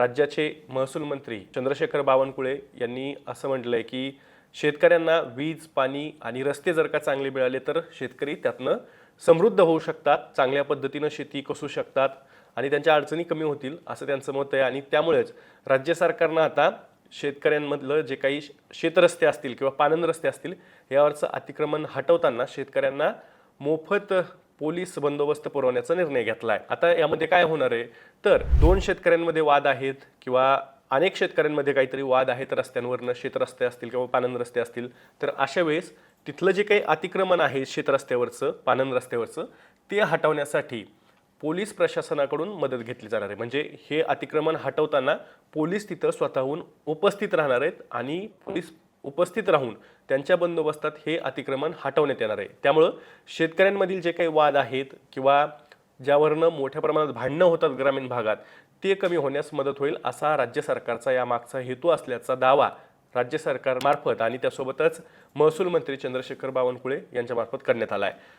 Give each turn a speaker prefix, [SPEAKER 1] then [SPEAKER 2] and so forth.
[SPEAKER 1] राज्याचे महसूल मंत्री चंद्रशेखर बावनकुळे यांनी असं म्हटलं आहे की शेतकऱ्यांना वीज पाणी आणि रस्ते जर का चांगले मिळाले तर शेतकरी त्यातनं समृद्ध होऊ शकतात चांगल्या पद्धतीनं शेती कसू शकतात आणि त्यांच्या अडचणी कमी होतील असं त्यांचं मत आहे. आणि त्यामुळेच राज्य सरकारनं आता शेतकऱ्यांमधलं जे काही शेतरस्ते असतील किंवा पानंद रस्ते असतील यावरचं अतिक्रमण हटवताना शेतकऱ्यांना मोफत पोलीस बंदोबस्त पुरवण्याचा निर्णय घेतला आहे आता यामध्ये काय होणार आहे? तर दोन शेतकऱ्यांमध्ये वाद आहेत किंवा अनेक शेतकऱ्यांमध्ये काहीतरी वाद आहेत रस्त्यांवरनं शेतरस्ते असतील किंवा पानंद रस्ते असतील तर अशा वेळेस तिथलं जे काही अतिक्रमण आहे शेतरस्त्यावरचं पानंद रस्त्यावरचं ते हटवण्यासाठी पोलीस प्रशासनाकडून मदत घेतली जाणार आहे. म्हणजे हे अतिक्रमण हटवताना पोलीस तिथं स्वतःहून उपस्थित राहणार आहेत आणि पोलीस उपस्थित राहून त्यांच्या बंदोबस्तात हे अतिक्रमण हटवण्यात येणार आहे. त्यामुळं शेतकऱ्यांमधील जे काही वाद आहेत किंवा ज्यावरनं मोठ्या प्रमाणात भांडणं होतात ग्रामीण भागात ते कमी होण्यास मदत होईल असा राज्य सरकारचा यामागचा हेतू असल्याचा दावा राज्य सरकारमार्फत आणि त्यासोबतच महसूल मंत्री चंद्रशेखर बावनकुळे यांच्यामार्फत करण्यात आला आहे.